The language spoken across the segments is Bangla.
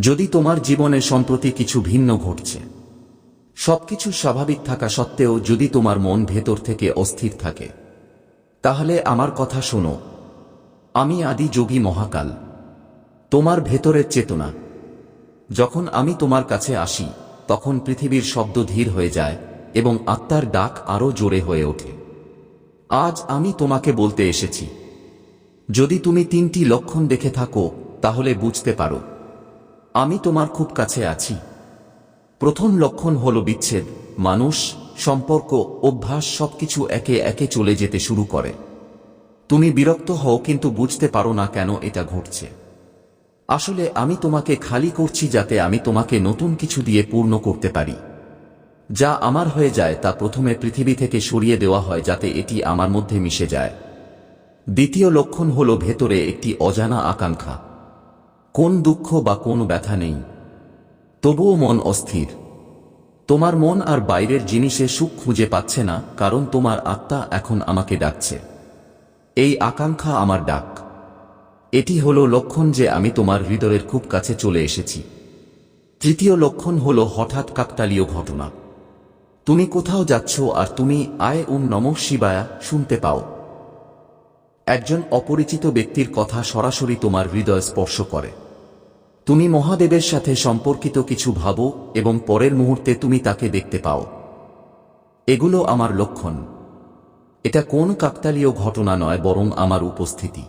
যদি তোমার জীবনে সম্প্রতি কিছু ভিন্ন ঘটছে, সবকিছু স্বাভাবিক থাকা সত্ত্বেও যদি তোমার মন ভেতর থেকে অস্থির থাকে, তাহলে আমার কথা শোনো। আমি আদি যোগী মহাকাল। তোমার ভেতরের চেতনা। যখন আমি তোমার কাছে আসি, তখন পৃথিবীর শব্দ ধীর হয়ে যায় এবং আত্মার ডাক আরও জোরে হয়ে ওঠে। আজ আমি তোমাকে বলতে এসেছি। যদি তুমি তিনটি লক্ষণ দেখে থাকো, তাহলে বুঝতে পারো। আমি তোমার খুব কাছে আছি। প্রথম লক্ষণ হল বিচ্ছেদ, মানুষ, সম্পর্ক, অভ্যাস সবকিছু একে একে চলে যেতে শুরু করে। তুমি বিরক্ত হও কিন্তু বুঝতে পারো না কেন এটা ঘটছে। আসলে আমি তোমাকে খালি করছি যাতে আমি তোমাকে নতুন কিছু দিয়ে পূর্ণ করতে পারি। যা আমার হয়ে যায় তা প্রথমে পৃথিবী থেকে সরিয়ে দেওয়া হয় যাতে এটি আমার মধ্যে মিশে যায়। দ্বিতীয় লক্ষণ হল ভেতরে একটি অজানা আকাঙ্ক্ষা। কোন দুঃখ বা কোন ব্যথা নেই। তবুও মন অস্থির। তোমার মন আর বাইরের জিনিসে সুখ খুঁজে পাচ্ছে না, কারণ তোমার আত্মা এখন আমাকে ডাকছে। এই আকাঙ্ক্ষা আমার ডাক। এটি হল লক্ষণ যে আমি তোমার হৃদয়ের খুব কাছে চলে এসেছি। তৃতীয় লক্ষণ হল হঠাৎ কাকতালীয় ঘটনা। তুমি কোথাও যাচ্ছ আর তুমি আয় উম নম শিবায়া শুনতে পাও। একজন অপরিচিত ব্যক্তির কথা সরাসরি তোমার হৃদয় স্পর্শ করে। তুমি মহাদেবের সাথে সম্পর্কিত কিছু ভাবো এবং পরের মুহূর্তে তুমি তাকে দেখতে পাও। এগুলো আমার লক্ষণ। এটা কোন কাকতালীয় ঘটনা নয় বরং আমার উপস্থিতি।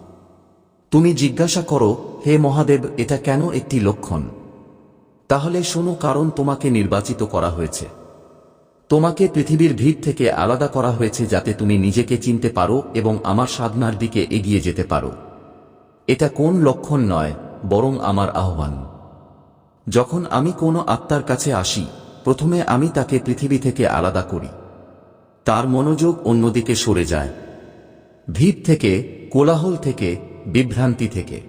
তুমি জিজ্ঞাসা করো, হে মহাদেব, এটা কেন একটি লক্ষণ? তাহলে শোনো কারণ তোমাকে নির্বাচিত করা হয়েছে। তোমাকে পৃথিবীর ভিড় থেকে আলাদা করা হয়েছে যাতে তুমি নিজেকে চিনতে পারো এবং আমার সাধনার দিকে এগিয়ে যেতে পারো। এটা কোন লক্ষণ নয় বরং আমার আহ্বান। যখন আমি কোনো আত্মার কাছে আসি, প্রথমে আমি তাকে পৃথিবী থেকে আলাদা করি। তার মনোযোগ অন্যদিকে সরে যায়। ভিড় থেকে, কোলাহল থেকে, বিভ্রান্তি থেকে।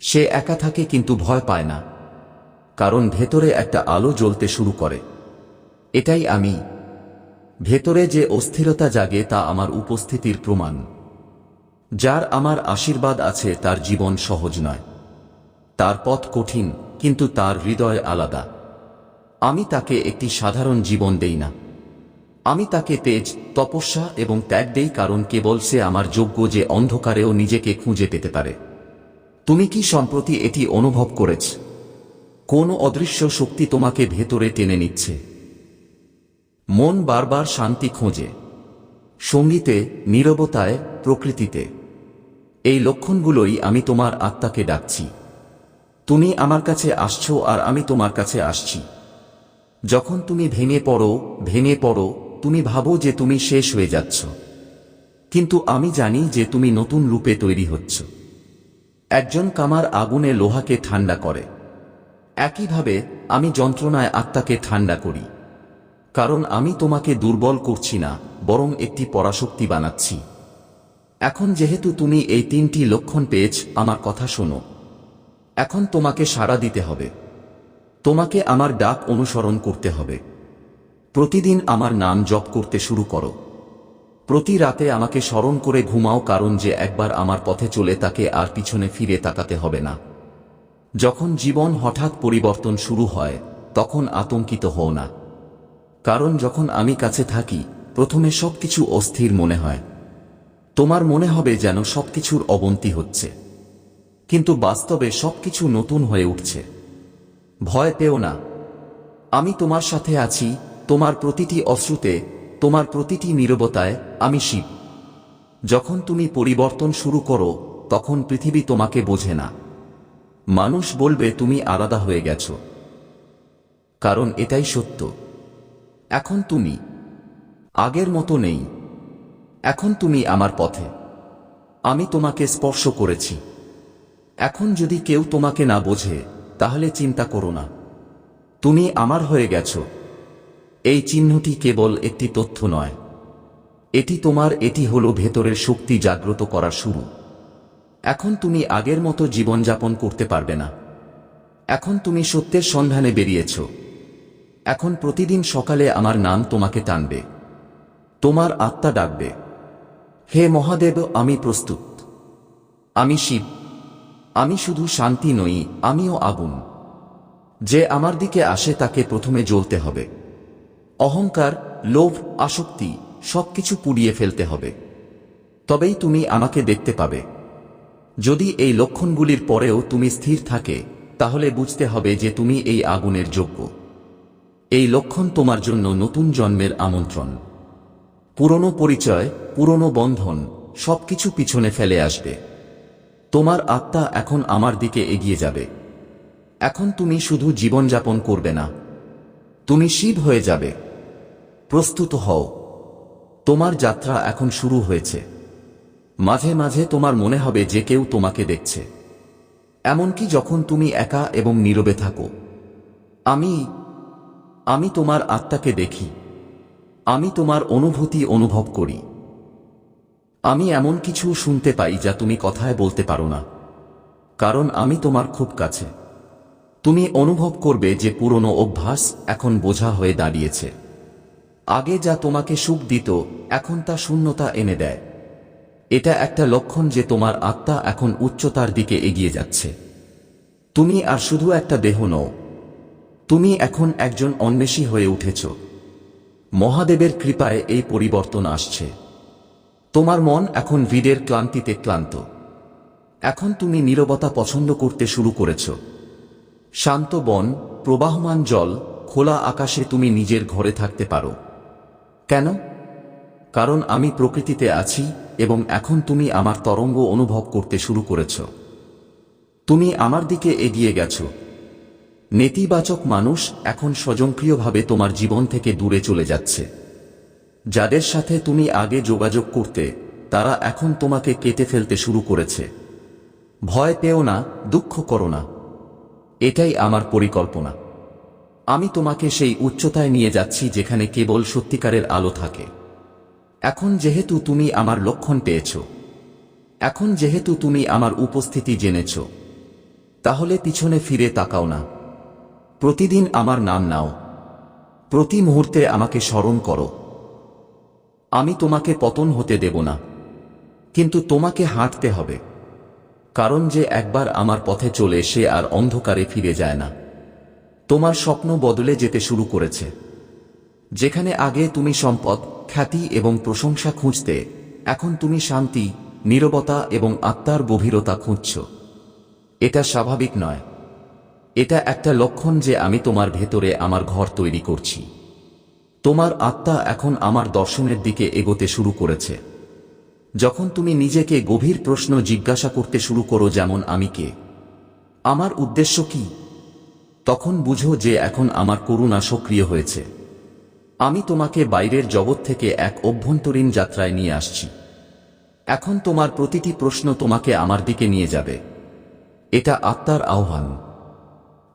সে একা থাকে কিন্তু ভয় পায় না। কারণ ভেতরে একটা আলো জ্বলতে শুরু করে। এটাই আমি। ভেতরে যে অস্থিরতা জাগে তা আমার উপস্থিতির প্রমাণ। যার আমার আশীর্বাদ আছে তার জীবন সহজ নয়। তার পথ কঠিন, কিন্তু তার হৃদয় আলাদা। আমি তাকে একটি সাধারণ জীবন দেই না। আমি তাকে তেজ, তপস্যা এবং ত্যাগ দেই কারণ কেবল সে আমার যোগ্য যে অন্ধকারেও নিজেকে খুঁজে পেতে পারে। তুমি কি সম্প্রতি এটি অনুভব করেছ? কোন অদৃশ্য শক্তি তোমাকে ভেতরে টেনে নিচ্ছে। মন বারবার শান্তি খোঁজে। সঙ্গীতে, নীরবতায়, প্রকৃতিতে। এই লক্ষণগুলোই আমি তোমার আত্মাকে ডাকছি। তুমি আমার কাছে আসছো আর আমি তোমার কাছে আসছি। যখন তুমি ভেঙে পড়ো ভেঙে পড়ো, তুমি ভাবো যে তুমি শেষ হয়ে যাচ্ছ। কিন্তু আমি জানি যে তুমি নতুন রূপে তৈরি হচ্ছ। একজন কামার আগুনে লোহাকে ঠান্ডা করে। একইভাবে, আমি যন্ত্রণায় আত্মাকে ঠান্ডা করি। কারণ আমি তোমাকে দুর্বল করছি না, বরং একটি পরাশক্তি বানাচ্ছি। এখন যেহেতু তুমি এই তিনটি লক্ষণ পেয়েছ, আমার কথা শোনো। এখন তোমাকে সাড়া দিতে হবে। তোমাকে আমার ডাক অনুসরণ করতে হবে। প্রতিদিন আমার নাম জপ করতে শুরু করো। প্রতি রাতে আমাকে স্মরণ করে ঘুমাও কারণ যে একবার আমার পথে চলে তাকে আর পিছনে ফিরে তাকাতে হবে না। যখন জীবন হঠাৎ পরিবর্তন শুরু হয়, তখন আতঙ্কিত হও না। কারণ যখন আমি কাছে থাকি, প্রথমে সবকিছু অস্থির মনে হয়। তোমার মনে হবে যেন সবকিছুর অবন্তি হচ্ছে। কিন্তু বাস্তবে সবকিছু নতুন হয়ে উঠছে। ভয় পেও না। আমি তোমার সাথে আছি, তোমার প্রতিটি অশ্রুতে, তোমার প্রতিটি নীরবতায়, আমি শিব। যখন তুমি পরিবর্তন শুরু করো, তখন পৃথিবী তোমাকে বোঝে না। মানুষ বলবে, তুমি আলাদা হয়ে গেছ। কারণ এটাই সত্য। এখন তুমি আগের মতো নেই। এখন তুমি আমার পথে। আমি তোমাকে স্পর্শ করেছি। এখন যদি কেউ তোমাকে না বোঝে, তাহলে চিন্তা করো না। তুমি আমার হয়ে গেছ। এই চিহ্নটি কেবল একটি তথ্য নয়। এটি তোমার, এটি হলো ভেতরের শক্তি জাগ্রত করার শুরু। এখন তুমি আগের মতো জীবনযাপন করতে পারবে না। এখন তুমি সত্যের সন্ধানে বেরিয়েছ। এখন প্রতিদিন সকালে আমার নাম তোমাকে টানবে। তোমার আত্মা ডাকবে। হে মহাদেব, আমি প্রস্তুত। আমি শিব। আমি শুধু শান্তি নই, আমিও আগুন। যে আমার দিকে আসে তাকে প্রথমে জ্বলতে হবে। অহংকার, লোভ, আসক্তি সবকিছু পুড়িয়ে ফেলতে হবে। তবেই তুমি আমাকে দেখতে পাবে। যদি এই লক্ষণগুলির পরেও তুমি স্থির থাকে, তাহলে বুঝতে হবে যে তুমি এই আগুনের যোগ্য। এই লক্ষণ তোমার জন্য নতুন জন্মের আমন্ত্রণ। পুরনো পরিচয়, পুরনো বন্ধন সবকিছু পিছনে ফেলে আসবে। তোমার আত্মা এখন আমার দিকে এগিয়ে যাবে। এখন তুমি শুধু জীবনযাপন করবে না। তুমি শিব হয়ে যাবে। প্রস্তুত হও। তোমার যাত্রা এখন শুরু হয়েছে। মাঝে মাঝে তোমার মনে হবে যে কেউ তোমাকে দেখছে। এমনকি যখন তুমি একা এবং নীরবে থাকো। আমি আমি তোমার আত্মাকে দেখি। আমি তোমার অনুভূতি অনুভব করি। আমি এমন কিছু শুনতে পাই যা তুমি কথায় বলতে পারো না। কারণ আমি তোমার খুব কাছে। তুমি অনুভব করবে যে পুরনো অভ্যাস এখন বোঝা হয়ে দাঁড়িয়েছে। আগে যা তোমাকে সুখ দিত, এখন তা শূন্যতা এনে দেয়। এটা একটা লক্ষণ যে তোমার আত্মা এখন উচ্চতার দিকে এগিয়ে যাচ্ছে। তুমি আর শুধু একটা দেহ নও। তুমি এখন একজন অন্বেষী হয়ে উঠেছ। মহাদেবের কৃপায় এই পরিবর্তন আসছে। তোমার মন এখন ভিড়ের ক্লান্তিতে ক্লান্ত। এখন তুমি নীরবতা পছন্দ করতে শুরু করেছ। শান্ত বন, প্রবাহমান জল, খোলা আকাশে তুমি নিজের ঘরে থাকতে পারো। কেন? কারণ আমি প্রকৃতিতে আছি এবং এখন তুমি আমার তরঙ্গ অনুভব করতে শুরু করেছ। তুমি আমার দিকে এগিয়ে গেছ। নেতিবাচক মানুষ এখন স্বজনক্রিয়ভাবে তোমার জীবন থেকে দূরে চলে যাচ্ছে। যাদের সাথে তুমি আগে যোগাযোগ করতে, তারা এখন তোমাকে কেটে ফেলতে শুরু করেছে। ভয় পেও না, দুঃখ করো না। এটাই আমার পরিকল্পনা। আমি তোমাকে সেই উচ্চতায় নিয়ে যাচ্ছি যেখানে কেবল সত্যিকারের আলো থাকে। এখন যেহেতু তুমি আমার লক্ষণ পেয়েছ, এখন যেহেতু তুমি আমার উপস্থিতি জেনেছ, তাহলে পিছনে ফিরে তাকাও না। প্রতিদিন আমার নাম নাও। প্রতি মুহূর্তে আমাকে স্মরণ করো। আমি তোমাকে পতন হতে দেব না। কিন্তু তোমাকে হাঁটতে হবে। কারণ যে একবার আমার পথে চলে সে আর অন্ধকারে ফিরে যায় না। তোমার স্বপ্ন বদলে যেতে শুরু করেছে। যেখানে আগে তুমি সম্পদ, খ্যাতি এবং প্রশংসা খুঁজতে, এখন তুমি শান্তি, নীরবতা এবং আত্মার গভীরতা খুঁজছ। এটা স্বাভাবিক নয়। এটা একটা লক্ষণ যে আমি তোমার ভেতরে আমার ঘর তৈরি করছি। তোমার আত্মা এখন আমার দর্শনের দিকে এগোতে শুরু করেছে। যখন তুমি নিজেকে গভীর প্রশ্ন জিজ্ঞাসা করতে শুরু করো যেমন আমি কে? আমার উদ্দেশ্য কি? তখন বুঝো যে এখন আমার করুণা সক্রিয় হয়েছে। আমি তোমাকে বাইরের জগৎ থেকে এক অভ্যন্তরীণ যাত্রায় নিয়ে আসছি। এখন তোমার প্রতিটি প্রশ্ন তোমাকে আমার দিকে নিয়ে যাবে। এটা আত্মার আহ্বান।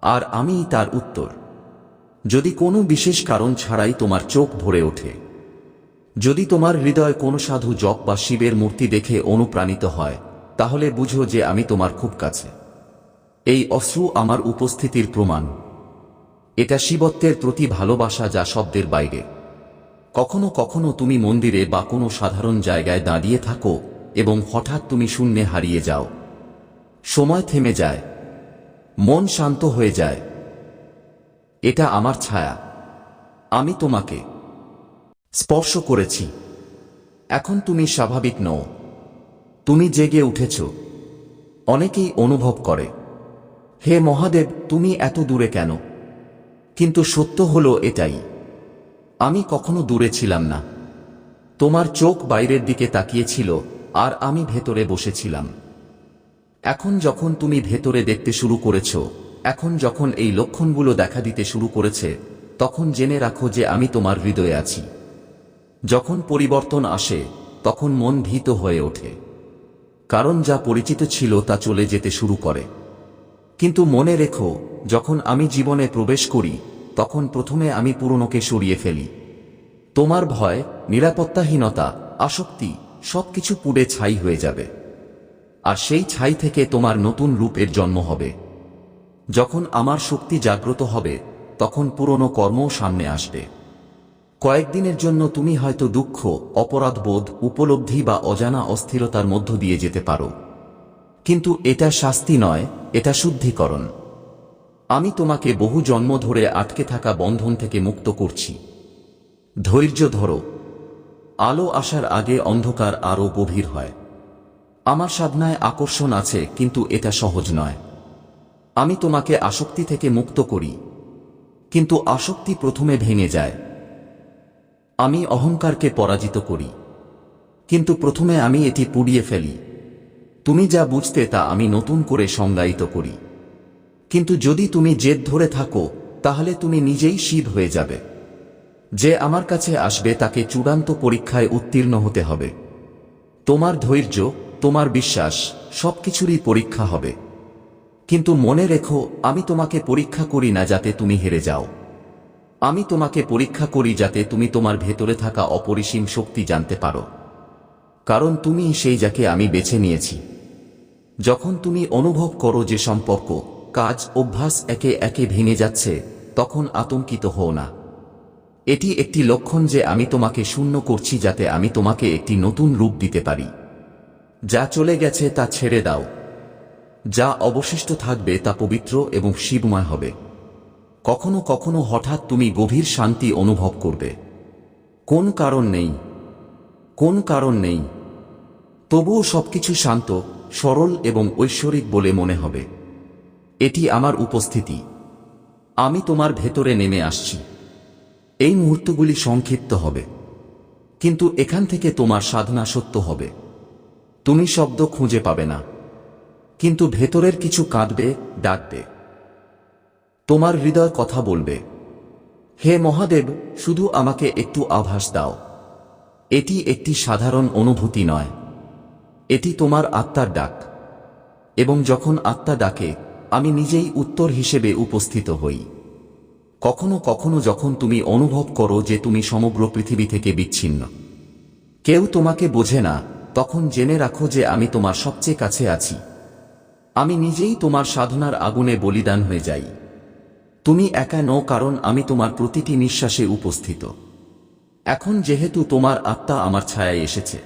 আর আমি তার উত্তর। যদি কোনো বিশেষ কারণ ছাড়াই তোমার চোখ ভরে ওঠে। যদি তোমার হৃদয় কোনো সাধু জপ বা শিবের মূর্তি দেখে অনুপ্রাণিত হয়, তাহলে বুঝো যে আমি তোমার খুব কাছে। এই অশ্রু আমার উপস্থিতির প্রমাণ। এটা শিবত্বের প্রতি ভালোবাসা যা শব্দের বাইরে। কখনো কখনো তুমি মন্দিরে বা কোনো সাধারণ জায়গায় দাঁড়িয়ে থাকো এবং হঠাৎ তুমি শূন্যে হারিয়ে যাও। সময় থেমে যায়। মন শান্ত হয়ে যায়। এটা আমার ছায়া। আমি তোমাকে স্পর্শ করেছি। এখন তুমি স্বাভাবিক নও। তুমি জেগে উঠেছ। অনেকেই অনুভব করে। হে মহাদেব, তুমি এত দূরে কেন? কিন্তু সত্য হলো এটাই। আমি কখনো দূরে ছিলাম না। তোমার চোখ বাইরের দিকে তাকিয়েছিল, আর আমি ভেতরে বসেছিলাম। এখন যখন তুমি ভেতরে দেখতে শুরু করেছ এখন যখন এই লক্ষণগুলো দেখা দিতে শুরু করেছে, তখন জেনে রাখো যে আমি তোমার হৃদয়ে আছি। যখন পরিবর্তন আসে, তখন মন ভীত হয়ে ওঠে। কারণ যা পরিচিত ছিল তা চলে যেতে শুরু করে। কিন্তু মনে রেখো, যখন আমি জীবনে প্রবেশ করি, তখন প্রথমে আমি পুরনোকে সরিয়ে ফেলি। তোমার ভয়, নিরাপত্তাহীনতা, আসক্তি, সবকিছু পুড়ে ছাই হয়ে যাবে। আর সেই ছাই থেকে তোমার নতুন রূপের জন্ম হবে। যখন আমার শক্তি জাগ্রত হবে, তখন পুরনো কর্মও সামনে আসবে। কয়েকদিনের জন্য তুমি হয়তো দুঃখ অপরাধবোধ উপলব্ধি বা অজানা অস্থিরতার মধ্য দিয়ে যেতে পারো। কিন্তু এটা শাস্তি নয়, এটা শুদ্ধিকরণ। আমি তোমাকে বহু জন্ম ধরে আটকে থাকা বন্ধন থেকে মুক্ত করছি। ধৈর্য ধরো। আলো আসার আগে অন্ধকার আরও গভীর হয়। আমার সাধনায় আকর্ষণ আছে, কিন্তু এটা সহজ নয়। আমি তোমাকে আসক্তি থেকে মুক্ত করি। কিন্তু আসক্তি প্রথমে ভেঙে যায়। আমি অহংকারকে পরাজিত করি। কিন্তু প্রথমে আমি এটি পুড়িয়ে ফেলি। তুমি যা বুঝতে তা আমি নতুন করে সংজ্ঞায়িত করি। কিন্তু যদি তুমি জেদ ধরে থাকো, তাহলে তুমি নিজেই শিব হয়ে যাবে। যে আমার কাছে আসবে তাকে চূড়ান্ত পরীক্ষায় উত্তীর্ণ হতে হবে। তোমার ধৈর্য, তোমার বিশ্বাস, সবকিছুরই পরীক্ষা হবে। কিন্তু মনে রেখো, আমি তোমাকে পরীক্ষা করি না যাতে তুমি হেরে যাও। আমি তোমাকে পরীক্ষা করি যাতে তুমি তোমার ভেতরে থাকা অপরিসীম শক্তি জানতে পারো। কারণ তুমি সেই যাকে আমি বেছে নিয়েছি। যখন তুমি অনুভব করো যে সম্পর্ক, কাজ, অভ্যাস একে একে ভেঙে যাচ্ছে, তখন আতঙ্কিত হও না। এটি একটি লক্ষণ যে আমি তোমাকে শূন্য করছি যাতে আমি তোমাকে একটি নতুন রূপ দিতে পারি। যা চলে গেছে তা ছেড়ে দাও। যা অবশিষ্ট থাকবে তা পবিত্র এবং শিবময় হবে। কখনো কখনো হঠাৎ তুমি গভীর শান্তি অনুভব করবে। কোন কারণ নেই? কোন কারণ নেই? তবুও সবকিছু শান্ত, সরল এবং ঐশ্বরিক বলে মনে হবে। এটি আমার উপস্থিতি। আমি তোমার ভেতরে নেমে আসছি। এই মুহূর্তগুলি সংক্ষিপ্ত হবে। কিন্তু এখান থেকে তোমার সাধনা সত্য হবে। তুমি শব্দ খুঁজে পাবে না। কিন্তু ভেতরের কিছু কাঁদবে, ডাকবে। তোমার হৃদয় কথা বলবে। হে মহাদেব, শুধু আমাকে একটু আভাস দাও। এটি একটি সাধারণ অনুভূতি নয়। এটি তোমার আত্মার ডাক। এবং যখন আত্মা ডাকে, আমি নিজেই উত্তর হিসেবে উপস্থিত হই। কখনো কখনো যখন তুমি অনুভব করো যে তুমি সমগ্র পৃথিবী থেকে বিচ্ছিন্ন। কেউ তোমাকে বোঝে না, তখন জেনে রাখো যে আমি তোমার সবচেয়ে কাছে আছি। আমি নিজেই তোমার সাধনার আগুনে বলিদান হয়ে যাই। তুমি একা নও, কারণ আমি তোমার প্রতিটি নিঃশ্বাসে উপস্থিত। এখন যেহেতু তোমার আত্মা আমার ছায়ায় এসেছে,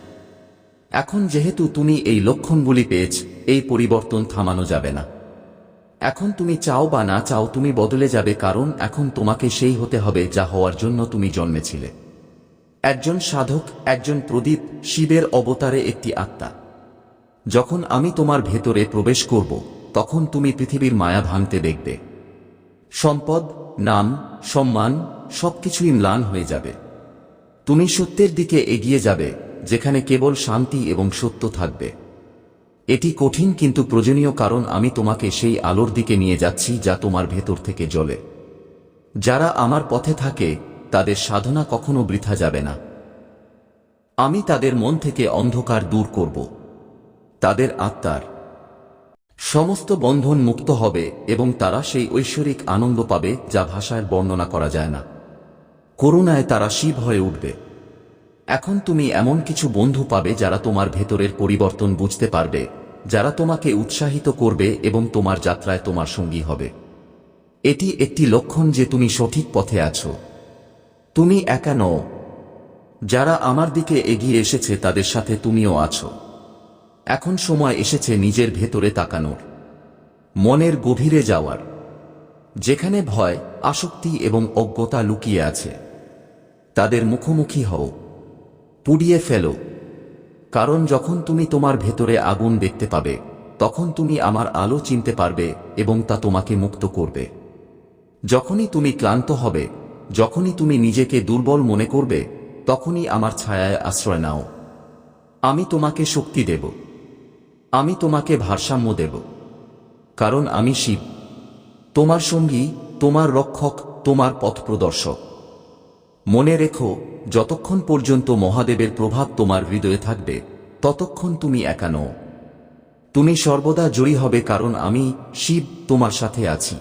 এখন যেহেতু তুমি এই লক্ষণগুলি পেয়েছ, এই পরিবর্তন থামানো যাবে না। এখন তুমি চাও বা না চাও, তুমি বদলে যাবে, কারণ এখন তোমাকে সেই হতে হবে যা হওয়ার জন্য তুমি জন্মেছিলে। একজন সাধক, একজন প্রদীপ, শিবের অবতারে একটি আত্মা। যখন আমি তোমার ভেতরে প্রবেশ করব, তখন তুমি পৃথিবীর মায়া ভাঙতে দেখবে। সম্পদ, নাম, সম্মান, সবকিছুই ম্লান হয়ে যাবে। তুমি সত্যের দিকে এগিয়ে যাবে, যেখানে কেবল শান্তি এবং সত্য থাকবে। এটি কঠিন কিন্তু প্রয়োজনীয় কারণ আমি তোমাকে সেই আলোর দিকে নিয়ে যাচ্ছি যা তোমার ভেতর থেকে জ্বলে। যারা আমার পথে থাকে, তাদের সাধনা কখনো বৃথা যাবে না। আমি তাদের মন থেকে অন্ধকার দূর করব। তাদের আত্মার। সমস্ত বন্ধন মুক্ত হবে এবং তারা সেই ঐশ্বরিক আনন্দ পাবে যা ভাষায় বর্ণনা করা যায় না। করুণায় তারা শিব হয়ে উঠবে। এখন তুমি এমন কিছু বন্ধু পাবে যারা তোমার ভেতরের পরিবর্তন বুঝতে পারবে, যারা তোমাকে উৎসাহিত করবে এবং তোমার যাত্রায় তোমার সঙ্গী হবে। এটি একটি লক্ষণ যে তুমি সঠিক পথে আছো। তুমি একা নও। যারা আমার দিকে এগিয়ে এসেছে তাদের সাথে তুমিও আছো। এখন সময় এসেছে নিজের ভেতরে তাকানোর। মনের গভীরে যাওয়ার। যেখানে ভয়, আসক্তি এবং অজ্ঞতা লুকিয়ে আছে। তাদের মুখোমুখি হও। পুড়িয়ে ফেলো। কারণ যখন তুমি তোমার ভেতরে আগুন দেখতে পাবে, তখন তুমি আমার আলো চিনতে পারবে এবং তা তোমাকে মুক্ত করবে। যখনই তুমি ক্লান্ত হবে, যখনই তুমি নিজেকে দুর্বল মনে করবে, তখনই আমার ছায়ায় আশ্রয় নাও। আমি তোমাকে শক্তি দেব। আমি তোমাকে ভারসাম্য দেব। কারণ আমি শিব। তোমার সঙ্গী, তোমার রক্ষক, তোমার পথপ্রদর্শক মনে রেখো, যতক্ষণ পর্যন্ত মহাদেবের প্রভাব তোমার হৃদয়ে থাকবে, ততক্ষণ তুমি একানো তুমি সর্বদা জয়ী হবে কারণ আমি শিব তোমার সাথে আছি।